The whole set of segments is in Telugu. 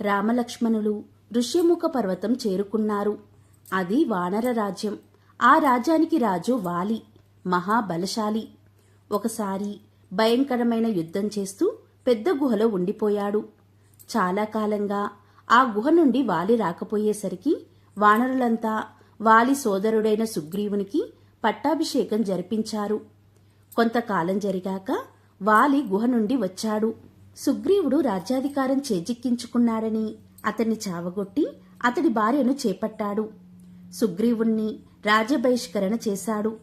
రామలక్ష్మణులు ఋష్యముఖ పర్వతం చేరుకున్నారు. అది వానర రాజ్యం. ఆ రాజ్యానికి రాజు వాలి మహాబలశాలి. ఒకసారి భయంకరమైన యుద్ధం చేస్తూ పెద్ద గుహలో ఉండిపోయాడు. చాలా కాలంగా ఆ గుహ నుండి వాలి రాకపోయేసరికి వానరులంతా వాలి సోదరుడైన సుగ్రీవునికి పట్టాభిషేకం జరిపించారు. కొంతకాలం జరిగాక వాలి గుహ నుండి వచ్చాడు. సుగ్రీవుడు రాజ్యాధికారం చేజిక్కించుకున్నాడని. అతన్ని చావగొట్టి అతడి భార్యను చేపట్టాడు. సుగ్రీవుణ్ణి రాజ్యబహిష్కరణ చేశాడు.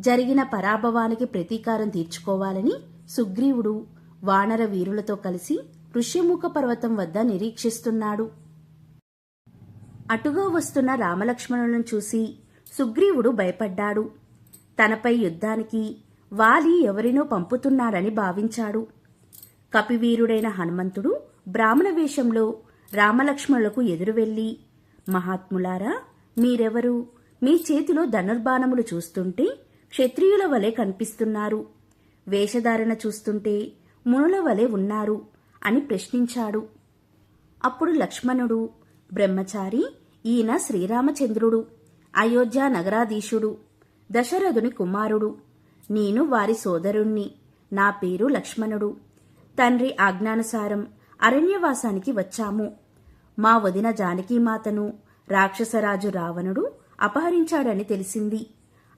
జరిగిన పరాభవానికి ప్రతీకారం తీర్చుకోవాలని సుగ్రీవుడు వానర వీరులతో కలిసి ఋష్యముఖ పర్వతం వద్ద నిరీక్షిస్తున్నాడు. అటుగా వస్తున్న రామలక్ష్మణులను చూసి సుగ్రీవుడు భయపడ్డాడు. తనపై యుద్ధానికి వాలి ఎవరినో పంపుతున్నాడని భావించాడు. కపివీరుడైన హనుమంతుడు బ్రాహ్మణ వేషంలో రామలక్ష్మణులకు ఎదురు వెళ్ళి మహాత్ములారా మీరెవరు? మీ చేతిలో ధనుర్బాణములు చూస్తుంటే క్షత్రియుల వలె కనిపిస్తున్నారు. వేషధారణ చూస్తుంటే మునుల వలె ఉన్నారు అని ప్రశ్నించాడు. అప్పుడు లక్ష్మణుడు బ్రహ్మచారి ఈయన శ్రీరామచంద్రుడు అయోధ్య నగరాధీశుడు దశరథుని కుమారుడు. నేను వారి సోదరుణ్ణి. నా పేరు లక్ష్మణుడు. తండ్రి ఆజ్ఞానుసారం అరణ్యవాసానికి వచ్చాము. మా వదిన జానకీమాతను రాక్షసరాజు రావణుడు అపహరించాడని తెలిసింది.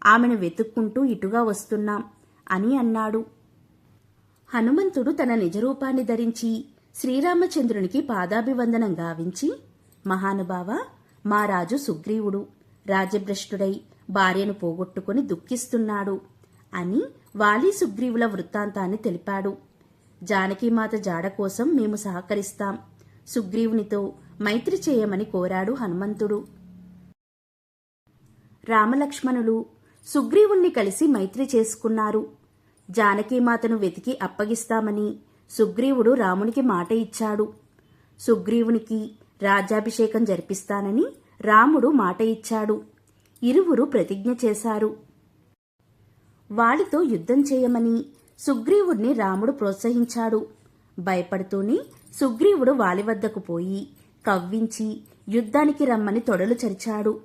ఆమెను వెతుక్కుంటూ ఇటుగా వస్తున్నాం అని అన్నాడు. హనుమంతుడు తన నిజరూపాన్ని ధరించి శ్రీరామచంద్రునికి పాదాభివందనం గావించి మహానుభావ మా రాజు సుగ్రీవుడు రాజభ్రష్టుడై భార్యను పోగొట్టుకుని దుఃఖిస్తున్నాడు అని వాలి సుగ్రీవుల వృత్తాంతాన్ని తెలిపాడు. జానకీమాత జాడ కోసం మేము సహకరిస్తాం. సుగ్రీవునితో మైత్రి చేయమని కోరాడు హనుమంతుడు. రామలక్ష్మణులు సుగ్రీవుణ్ణి కలిసి మైత్రి చేసుకున్నారు. జానకీమాతను వెతికి అప్పగిస్తామని సుగ్రీవుడు రామునికి మాట ఇచ్చాడు. సుగ్రీవునికి రాజ్యాభిషేకం జరిపిస్తానని రాముడు మాట ఇచ్చాడు. ఇరువురు ప్రతిజ్ఞ చేశారు. వాళ్ళతో యుద్ధం చేయమని సుగ్రీవుడిని రాముడు ప్రోత్సహించాడు. భయపడుతూనే సుగ్రీవుడు వాలి వద్దకు పోయి కవ్వించి యుద్ధానికి రమ్మని తొడలు చరిచాడు.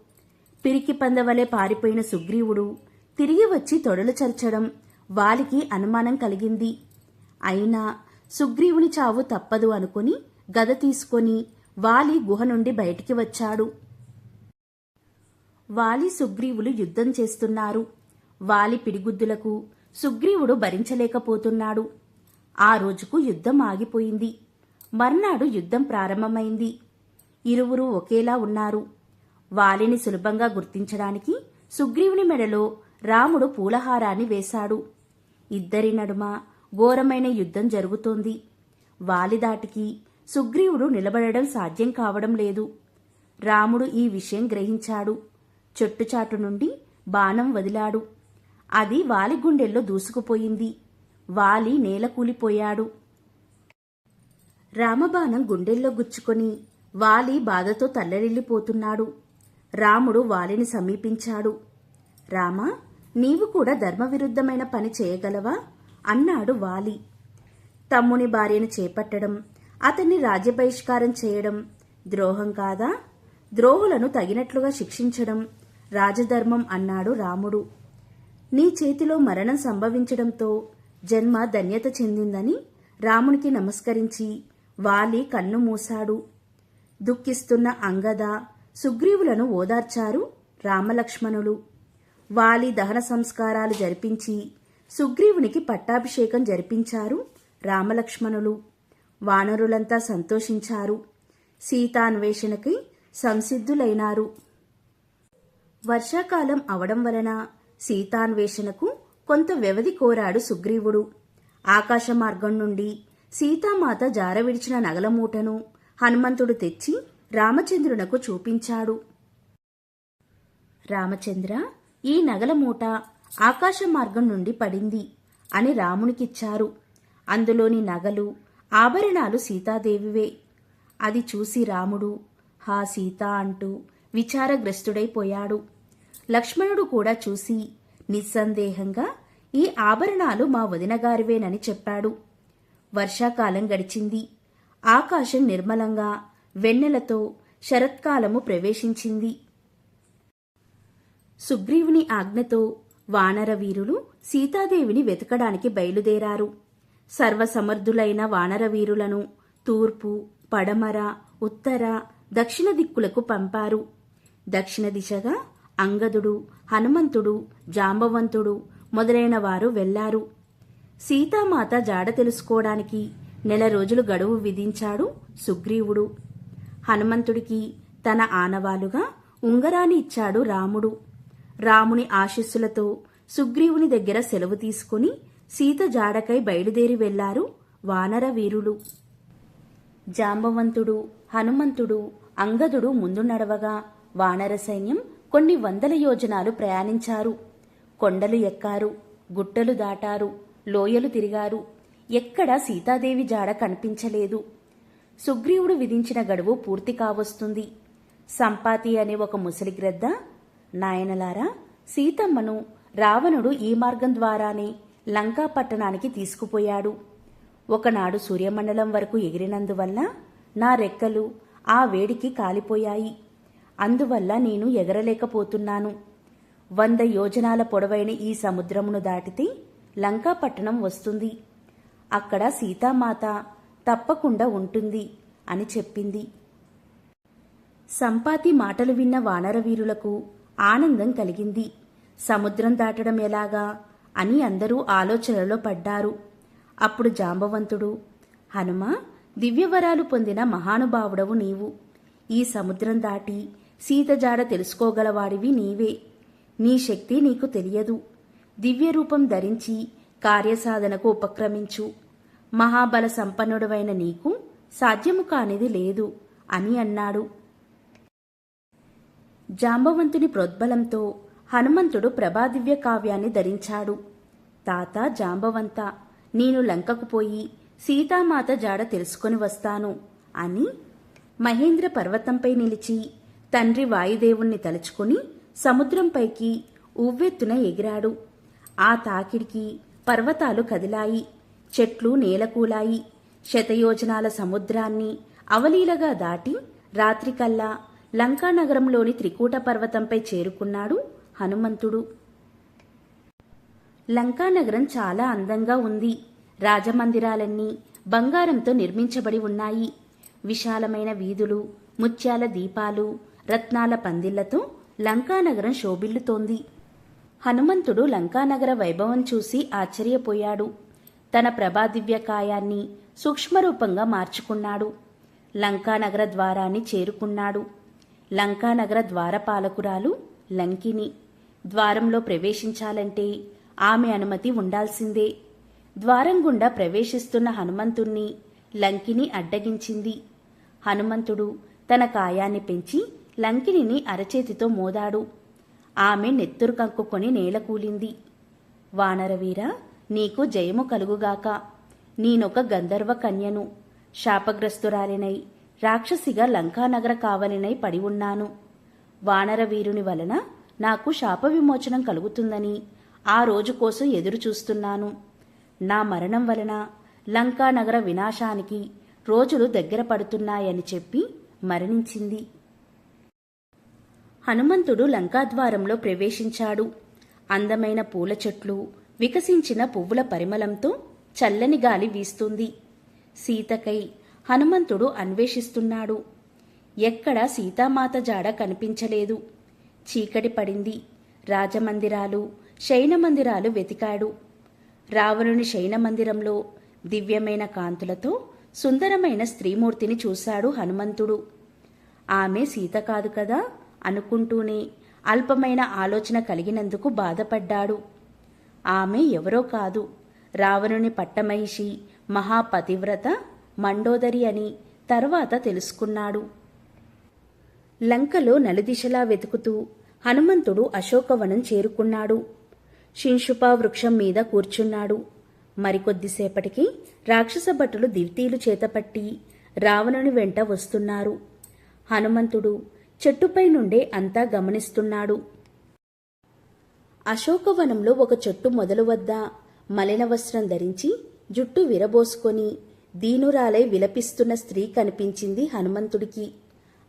పిరికి పందవలే పారిపోయిన సుగ్రీవుడు తిరిగి వచ్చి తొడలు చర్చడం వాలికి అనుమానం కలిగింది. అయినా సుగ్రీవుని చావు తప్పదు అనుకుని గద తీసుకొని వాలి గుహ నుండి బయటికి వచ్చాడు. వాలి సుగ్రీవులు యుద్ధం చేస్తున్నారు. వాలి పిడిగుద్దులకు సుగ్రీవుడు భరించలేకపోతున్నాడు. ఆ రోజుకు యుద్ధం ఆగిపోయింది. మర్నాడు యుద్ధం ప్రారంభమైంది. ఇరువురు ఒకేలా ఉన్నారు. వాలిని సులభంగా గుర్తించడానికి సుగ్రీవుని మెడలో రాముడు పూలహారాన్ని వేశాడు. ఇద్దరి నడుమ ఘోరమైన యుద్ధం జరుగుతోంది. వాలిదాటికి సుగ్రీవుడు నిలబడడం సాధ్యం కావడం లేదు. రాముడు ఈ విషయం గ్రహించాడు. చెట్టుచాటు నుండి బాణం వదిలాడు. అది వాలి గుండెల్లో దూసుకుపోయింది. వాలి నేల కూలిపోయాడు. రామబాణం గుండెల్లో గుచ్చుకొని వాలి బాధతో తల్లడిల్లిపోతున్నాడు. రాముడు వాలిని సమీపించాడు. రామా నీవు కూడా ధర్మవిరుద్ధమైన పని చేయగలవా? అన్నాడు వాలి. తమ్ముని భార్యను చేపట్టడం అతన్ని రాజ్యబహిష్కారం చేయడం ద్రోహం కాదా? ద్రోహులను తగినట్లుగా శిక్షించడం రాజధర్మం అన్నాడు రాముడు. నీ చేతిలో మరణం సంభవించడంతో జన్మ ధన్యత చెందిందని రామునికి నమస్కరించి వాలి కన్ను మూశాడు. దుఃఖిస్తున్న అంగద సుగ్రీవులను ఓదార్చారు రామలక్ష్మణులు. వాలి దహన సంస్కారాలు జరిపించి సుగ్రీవునికి పట్టాభిషేకం జరిపించారు రామలక్ష్మణులు. వానరులంతా సంతోషించారు. సీతాన్వేషణకి సంసిద్ధులైనారు. వర్షాకాలం అవడం వలన సీతాన్వేషణకు కొంత వ్యవధి కోరాడు సుగ్రీవుడు. ఆకాశ మార్గం నుండి సీతామాత జారవిడిచిన నగలమూటను హనుమంతుడు తెచ్చి రామచంద్రునకు చూపించాడు. రామచంద్ర ఈ నగల మూట ఆకాశ మార్గం నుండి పడింది అని రామునికిచ్చారు. అందులోని నగలు ఆభరణాలు సీతాదేవివే. అది చూసి రాముడు హా సీత అంటూ విచారగ్రస్తుడైపోయాడు. లక్ష్మణుడు కూడా చూసి నిస్సందేహంగా ఈ ఆభరణాలు మా వదినగారివేనని చెప్పాడు. వర్షాకాలం గడిచింది. ఆకాశం నిర్మలంగా వెన్నెలతో శరత్కాలము ప్రవేశించింది. సుగ్రీవుని ఆజ్ఞతో వానరవీరులు సీతాదేవిని వెతకడానికి బయలుదేరారు. సర్వసమర్థులైన వానరవీరులను తూర్పు పడమర ఉత్తర దక్షిణ దిక్కులకు పంపారు. దక్షిణ దిశగా అంగదుడు హనుమంతుడు జాంబవంతుడు మొదలైన వారు వెళ్ళారు సీతామాత జాడ తెలుసుకోవడానికి నెల రోజులు గడువు విధించాడు సుగ్రీవుడు. హనుమంతుడికి తన ఆనవాలుగా ఉంగరాన్ని ఇచ్చాడు రాముడు. రాముని ఆశీస్సులతో సుగ్రీవుని దగ్గర సెలవు తీసుకుని సీత జాడకై బయలుదేరి వెళ్ళారు వానర వీరులు. జాంబవంతుడు హనుమంతుడు అంగదుడు ముందు నడవగా వానర సైన్యం కొన్ని వందల యోజనాలు ప్రయాణించారు. కొండలు ఎక్కారు గుట్టలు దాటారు లోయలు తిరిగారు. ఎక్కడా సీతాదేవి జాడ కనిపించలేదు. సుగ్రీవుడు విధించిన గడువు పూర్తి కావస్తుంది. సంపాతి అనే ఒక ముసలి గ్రద్ద నాయనలారా సీతమ్మను రావణుడు ఈ మార్గం ద్వారానే లంకా పట్టణానికి తీసుకుపోయాడు. ఒకనాడు సూర్యమండలం వరకు ఎగిరినందువల్ల నా రెక్కలు ఆ వేడికి కాలిపోయాయి. అందువల్ల నేను ఎగరలేకపోతున్నాను. వంద యోజనాల పొడవైన ఈ సముద్రమును దాటితే లంకాపట్టణం వస్తుంది. అక్కడ సీతామాత తప్పకుండా ఉంటుంది అని చెప్పింది. సంపాతి మాటలు విన్న వానరవీరులకు ఆనందం కలిగింది. సముద్రం దాటడం ఎలాగా అని అందరూ ఆలోచనలో పడ్డారు. అప్పుడు జాంబవంతుడు హనుమ దివ్యవరాలు పొందిన మహానుభావుడవు నీవు. ఈ సముద్రం దాటి సీత జాడ తెలుసుకోగలవాడివి నీవే. నీ శక్తి నీకు తెలియదు. దివ్యరూపం ధరించి కార్యసాధనకు ఉపక్రమించు. మహాబల సంపన్నుడవైన నీకు సాధ్యము కానిది లేదు అని అన్నాడు. జాంబవంతుని ప్రోద్బలంతో హనుమంతుడు ప్రభాదివ్య కావ్యాన్ని ధరించాడు. తాత జాంబవంత నేను లంకకు పోయి సీతామాత జాడ తెలుసుకొని వస్తాను అని మహేంద్ర పర్వతంపై నిలిచి తండ్రి వాయుదేవుణ్ణి తలుచుకుని సముద్రంపైకి ఉవ్వెత్తున ఎగిరాడు. ఆ తాకిడికి పర్వతాలు కదిలాయి చెట్లు నేలకూలాయి. శతయోజనాల సముద్రాన్ని అవలీలగా దాటి రాత్రికల్లా లంకానగరంలోని త్రికూట పర్వతంపై చేరుకున్నాడు హనుమంతుడు. లంకానగరం చాలా అందంగా ఉంది. రాజమందిరాలన్నీ బంగారంతో నిర్మించబడి ఉన్నాయి. విశాలమైన వీధులు ముత్యాల దీపాలు రత్నాల పందిళ్ళతో లంకానగరం శోభిల్లుతోంది. హనుమంతుడు లంకానగర వైభవం చూసి ఆశ్చర్యపోయాడు. తన ప్రభాదివ్య కాయాన్ని సూక్ష్మరూపంగా మార్చుకున్నాడు. లంకానగర ద్వారాన్ని చేరుకున్నాడు. లంకానగర ద్వారపాలకురాలు లంకిని ద్వారంలో ప్రవేశించాలంటే ఆమె అనుమతి ఉండాల్సిందే. ద్వారం గుండా ప్రవేశిస్తున్న హనుమంతుణ్ణి లంకిని అడ్డగించింది. హనుమంతుడు తన కాయాన్ని పెంచి లంకిణిని అరచేతితో మోదాడు. ఆమె నెత్తురు కంకుకొని నేలకూలింది వానరవీర నీకు జయము కలుగుగాక. నేనొక గంధర్వ కన్యను. శాపగ్రస్తురాలినై రాక్షసిగా లంకానగర కావలినై పడి ఉన్నాను. వానరవీరుని వలన నాకు శాప విమోచనం కలుగుతుందని ఆ రోజు కోసం ఎదురు చూస్తున్నాను. నా మరణం వలన లంకానగర వినాశానికి రోజులు దగ్గర పడుతున్నాయని చెప్పి మరణించింది. హనుమంతుడు లంకాద్వారంలో ప్రవేశించాడు. అందమైన పూల చెట్లు వికసించిన పువ్వుల పరిమళంతో చల్లని గాలి వీస్తుంది. సీతకై హనుమంతుడు అన్వేషిస్తున్నాడు. ఎక్కడా సీతామాత జాడ కనిపించలేదు. చీకటి పడింది. రాజమందిరాలు శయనమందిరాలు వెతికాడు. రావణుని శయనమందిరంలో దివ్యమైన కాంతులతో సుందరమైన స్త్రీమూర్తిని చూశాడు హనుమంతుడు. ఆమె సీత కాదు కదా? అనుకుంటూనే అల్పమైన ఆలోచన కలిగినందుకు బాధపడ్డాడు. ఆమె ఎవరో కాదు. రావణుని పట్టమహిషి మహాపతివ్రత మండోదరి అని తర్వాత తెలుసుకున్నాడు. లంకలో నలుదిశలా వెతుకుతూ హనుమంతుడు అశోకవనం చేరుకున్నాడు. శింషుపా వృక్షం మీద కూర్చున్నాడు. మరికొద్దిసేపటికి రాక్షస భటులు దివ్తీలు చేతపట్టి రావణుని వెంట వస్తున్నారు. హనుమంతుడు చెట్టుపై నుండే అంతా గమనిస్తున్నాడు. అశోకవనంలో ఒక చెట్టు మొదలు వద్ద మలిన వస్త్రం ధరించి జుట్టు విరబోసుకొని దీనురాలై విలపిస్తున్న స్త్రీ కనిపించింది హనుమంతుడికి.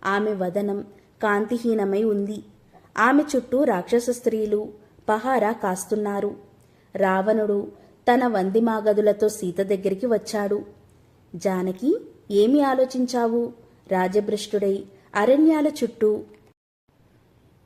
ఆమె వదనం కాంతిహీనమై ఉంది. ఆమె చుట్టూ రాక్షస స్త్రీలు పహారా కాస్తున్నారు. రావణుడు తన వందిమాగదులతో సీత దగ్గరికి వచ్చాడు. జానకి ఏమి ఆలోచించావు? రాజభ్రష్టుడై అరణ్యాల చుట్టూ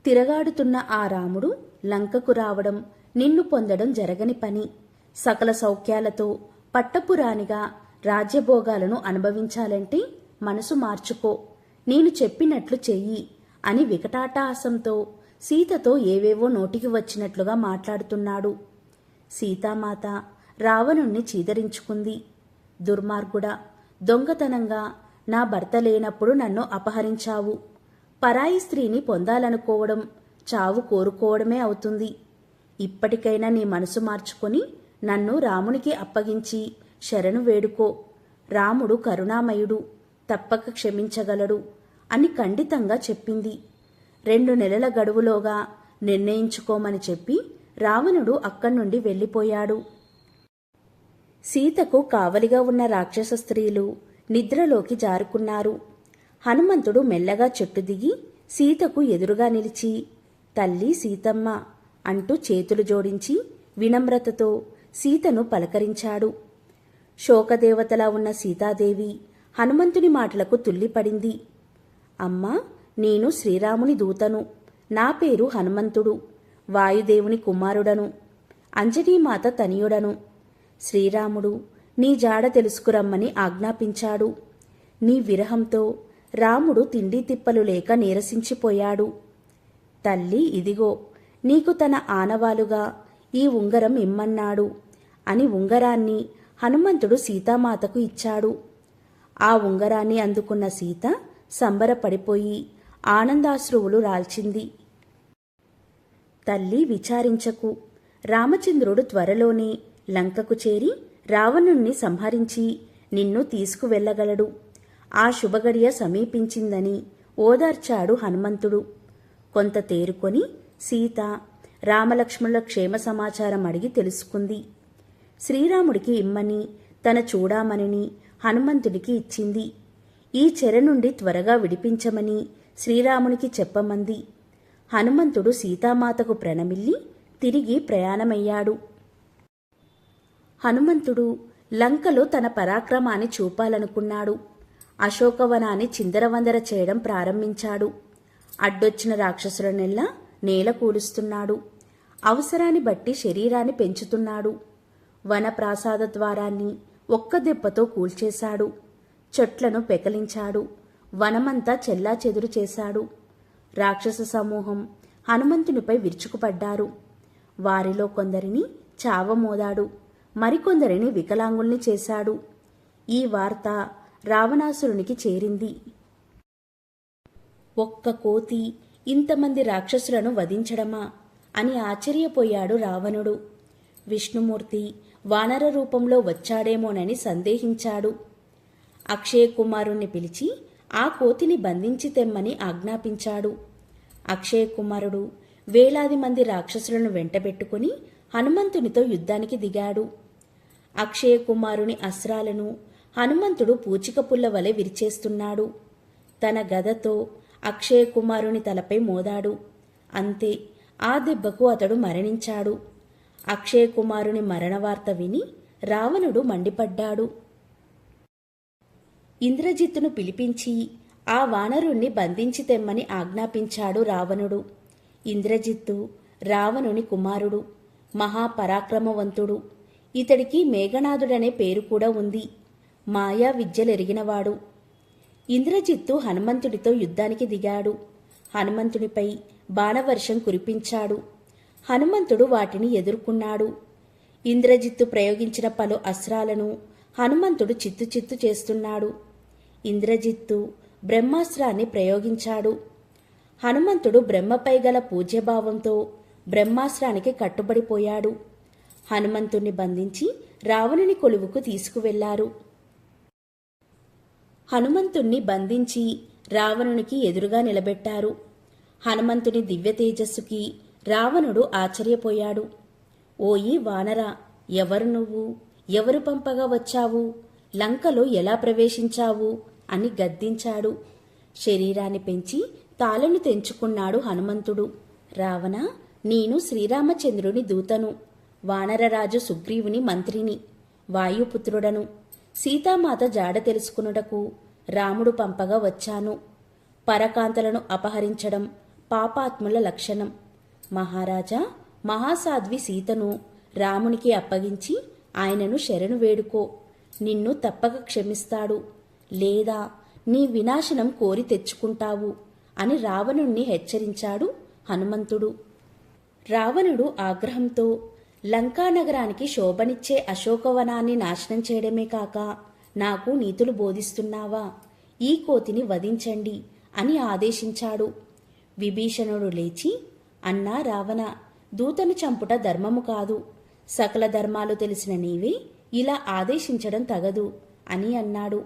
తిరగాడుతున్న ఆ రాముడు లంకకు రావడం నిన్ను పొందడం జరగని పని. సకల సౌఖ్యాలతో పట్టపురాణిగా రాజ్యభోగాలను అనుభవించాలంటే మనసు మార్చుకో. నేను చెప్పినట్లు చెయ్యి అని వికటాటాసంతో సీతతో ఏవేవో నోటికి వచ్చినట్లుగా మాట్లాడుతున్నాడు. సీతామాత రావణుణ్ణి చీదరించుకుంది. దుర్మార్గుడా దొంగతనంగా నా భర్త లేనప్పుడు నన్ను అపహరించావు. పరాయి స్త్రీని పొందాలనుకోవడం చావు కోరుకోవడమే అవుతుంది. ఇప్పటికైనా నీ మనసు మార్చుకొని నన్ను రామునికి అప్పగించి శరణు వేడుకో. రాముడు కరుణామయుడు తప్పక క్షమించగలడు అని ఖండితంగా చెప్పింది. రెండు నెలల గడువులోగా నిర్ణయించుకోమని చెప్పి రావణుడు అక్కడి నుండి వెళ్ళిపోయాడు. సీతకు కావలిగా ఉన్న రాక్షస స్త్రీలు నిద్రలోకి జారుకున్నారు. హనుమంతుడు మెల్లగా చెట్టు దిగి సీతకు ఎదురుగా నిలిచి తల్లి సీతమ్మ అంటూ చేతులు జోడించి వినమ్రతతో సీతను పలకరించాడు. శోకదేవతలా ఉన్న సీతాదేవి హనుమంతుని మాటలకు తుల్లిపడింది. అమ్మా నేను శ్రీరాముని దూతను. నా పేరు హనుమంతుడు. వాయుదేవుని కుమారుడను. అంజనీమాత తనియుడను. శ్రీరాముడు నీ జాడ తెలుసుకురమ్మని ఆజ్ఞాపించాడు. నీ విరహంతో రాముడు తిండి తిప్పలు లేక నీరసించిపోయాడు. తల్లి ఇదిగో నీకు తన ఆనవాలుగా ఈ ఉంగరం ఇమ్మన్నాడు అని ఉంగరాన్ని హనుమంతుడు సీతామాతకు ఇచ్చాడు. ఆ ఉంగరాన్ని అందుకున్న సీత సంబరపడిపోయి ఆనందాశ్రువులు రాల్చింది. తల్లి విచారించకు. రామచంద్రుడు త్వరలోనే లంకకు చేరి రావణుణ్ణి సంహరించి నిన్ను తీసుకువెళ్ళగలడు. ఆ శుభగడియ సమీపించిందని ఓదార్చాడు హనుమంతుడు. కొంత తేరుకొని సీత రామలక్ష్మణుల క్షేమ సమాచారం అడిగి తెలుసుకుంది. శ్రీరాముడికి ఇమ్మని తన చూడామణిని హనుమంతుడికి ఇచ్చింది. ఈ చెర నుండి త్వరగా విడిపించమని శ్రీరామునికి చెప్పమంది. హనుమంతుడు సీతామాతకు ప్రణమిల్లి తిరిగి ప్రయాణమయ్యాడు. హనుమంతుడు లంకలో తన పరాక్రమాన్ని చూపాలనుకున్నాడు. అశోకవనాన్ని చిందరవందర చేయడం ప్రారంభించాడు. అడ్డొచ్చిన రాక్షసులనెల్లా నేల కూలుస్తున్నాడు. అవసరాన్ని బట్టి శరీరాన్ని పెంచుతున్నాడు. వనప్రాసాద ద్వారాన్ని ఒక్క దెబ్బతో కూల్చేశాడు. చెట్లను పెకలించాడు. వనమంతా చెల్లా చెదురు చేశాడు. రాక్షస సమూహం హనుమంతునిపై విరుచుకుపడ్డారు. వారిలో కొందరిని చావమోదాడు. మరికొందరిని వికలాంగుల్ని చేశాడు. ఈ వార్త రావణాసురునికి చేరింది. ఒక్క కోతి ఇంతమంది రాక్షసులను వధించడమా అని ఆశ్చర్యపోయాడు రావణుడు. విష్ణుమూర్తి వానర రూపంలో వచ్చాడేమోనని సందేహించాడు. అక్షయ కుమారుణ్ణి పిలిచి ఆ కోతిని బంధించి తెమ్మని ఆజ్ఞాపించాడు. అక్షయ కుమారుడు వేలాది మంది రాక్షసులను వెంటబెట్టుకుని హనుమంతునితో యుద్ధానికి దిగాడు. అక్షయ కుమారుని అస్త్రాలను హనుమంతుడు పూచిక పుల్ల వలె విరిచేస్తున్నాడు. తన గదతో అక్షయ కుమారుని తలపై మోదాడు. అంతే ఆ దెబ్బకు అతడు మరణించాడు. అక్షయ కుమారుని మరణవార్త విని రావణుడు మండిపడ్డాడు. ఇంద్రజిత్తును పిలిపించి ఆ వానరుణ్ణి బంధించి తెమ్మని ఆజ్ఞాపించాడు రావణుడు. ఇంద్రజిత్తు రావణుని కుమారుడు మహాపరాక్రమవంతుడు. ఇతడికి మేఘనాథుడనే పేరు కూడా ఉంది. మాయా విద్యలెరిగినవాడు ఇంద్రజిత్తు హనుమంతుడితో యుద్ధానికి దిగాడు. హనుమంతుడిపై బాణవర్షం కురిపించాడు. హనుమంతుడు వాటిని ఎదుర్కొన్నాడు. ఇంద్రజిత్తు ప్రయోగించిన పలు అస్త్రాలను హనుమంతుడు చిత్తు చిత్తు చేస్తున్నాడు. ఇంద్రజిత్తు బ్రహ్మాస్త్రాన్ని ప్రయోగించాడు. హనుమంతుడు బ్రహ్మపై గల పూజ్యభావంతో బ్రహ్మాస్త్రానికి కట్టుబడిపోయాడు. హనుమంతుణ్ణి బంధించి రావణుని కొలువుకు తీసుకువెళ్ళారు. హనుమంతుణ్ణి బంధించి రావణునికి ఎదురుగా నిలబెట్టారు. హనుమంతుని దివ్య తేజస్సుకి రావణుడు ఆశ్చర్యపోయాడు. ఓయి వానరా ఎవరు నువ్వు? ఎవరు పంపగా వచ్చావు? లంకలో ఎలా ప్రవేశించావు? అని గద్దించాడు. శరీరాన్ని పెంచి తాళను తెంచుకున్నాడు హనుమంతుడు. రావణ నేను శ్రీరామచంద్రుని దూతను. వానరరాజు సుగ్రీవుని మంత్రిని వాయుపుత్రుడను. సీతామాత జాడ తెలుసుకునుటకు రాముడు పంపగా వచ్చాను. పరకాంతలను అపహరించడం పాపాత్ముల లక్షణం. మహారాజా మహాసాధ్వి సీతను రామునికి అప్పగించి ఆయనను శరణు వేడుకో. నిన్ను తప్పక క్షమిస్తాడు. లేదా నీ వినాశనం కోరి తెచ్చుకుంటావు అని రావణుణ్ణి హెచ్చరించాడు హనుమంతుడు. రావణుడు ఆగ్రహంతో లంకానగరానికి శోభనిచ్చే అశోకవనాన్ని నాశనం చేయడమే కాక నాకు నీతులు బోధిస్తున్నావా? ఈ కోతిని వధించండి అని ఆదేశించాడు. విభీషణుడు లేచి అన్నా రావణ దూతను చంపుట ధర్మము కాదు. సకల ధర్మాలు తెలిసిన నీవే ఇలా ఆదేశించడం తగదు అని అన్నాడు.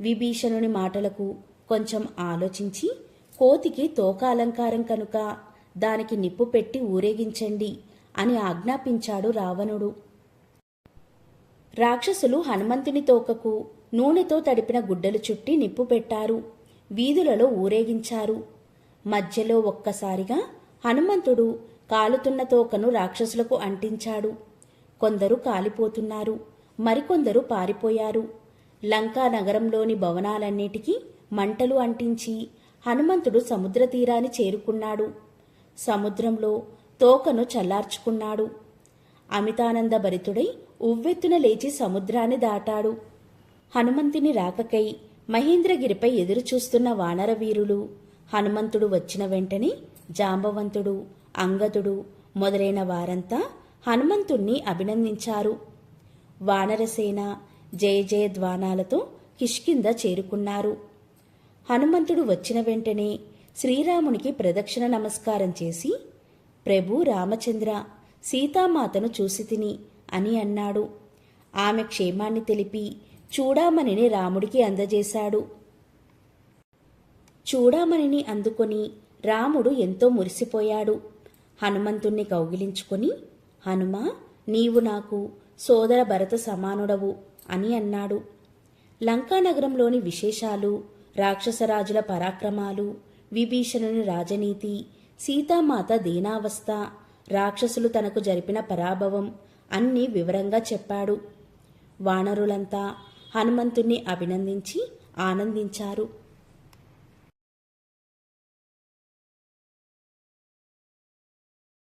విభీషణుని మాటలకు కొంచెం ఆలోచించి కోతికి తోక అలంకారం కనుక దానికి నిప్పు పెట్టి ఊరేగించండి. అని ఆజ్ఞాపించాడు రావణుడు. రాక్షసులు హనుమంతుని తోకకు నూనెతో తడిపిన గుడ్డలు చుట్టి నిప్పు పెట్టారు. వీధులలో ఊరేగించారు. మధ్యలో ఒక్కసారిగా హనుమంతుడు కాలుతున్న తోకను రాక్షసులకు అంటించాడు. కొందరు కాలిపోతున్నారు. మరికొందరు పారిపోయారు. లంకా నగరంలోని భవనాలన్నిటికీ మంటలు అంటించి హనుమంతుడు సముద్ర తీరాన్ని చేరుకున్నాడు. సముద్రంలో తోకను చల్లార్చుకున్నాడు. అమితానంద భరితుడై ఉవ్వెత్తున లేచి సముద్రాన్ని దాటాడు. హనుమంతుని రాకకై మహేంద్రగిరిపై ఎదురుచూస్తున్న వానరవీరులు హనుమంతుడు వచ్చిన వెంటనే జాంబవంతుడు అంగదుడు మొదలైన వారంతా హనుమంతుణ్ణి అభినందించారు. వానరసేన జయ జయధ్వానాలతో కిష్కింద చేరుకున్నారు. హనుమంతుడు వచ్చిన వెంటనే శ్రీరామునికి ప్రదక్షిణ నమస్కారం చేసి ప్రభు రామచంద్ర సీతామాతను చూసి తిని అని అన్నాడు. ఆమె క్షేమాన్ని తెలిపి చూడామణిని రాముడికి అందజేశాడు. చూడామణిని అందుకొని రాముడు ఎంతో మురిసిపోయాడు. హనుమంతుణ్ణి కౌగిలించుకొని హనుమా నీవు నాకు సోదర భరత సమానుడవు అని అన్నాడు. లంకానగరంలోని విశేషాలు రాక్షసరాజుల పరాక్రమాలు విభీషణుని రాజనీతి సీతామాత దీనావస్థ రాక్షసులు తనకు జరిపిన పరాభవం అన్నీ వివరంగా చెప్పాడు. వానరులంతా హనుమంతుణ్ణి అభినందించి ఆనందించారు.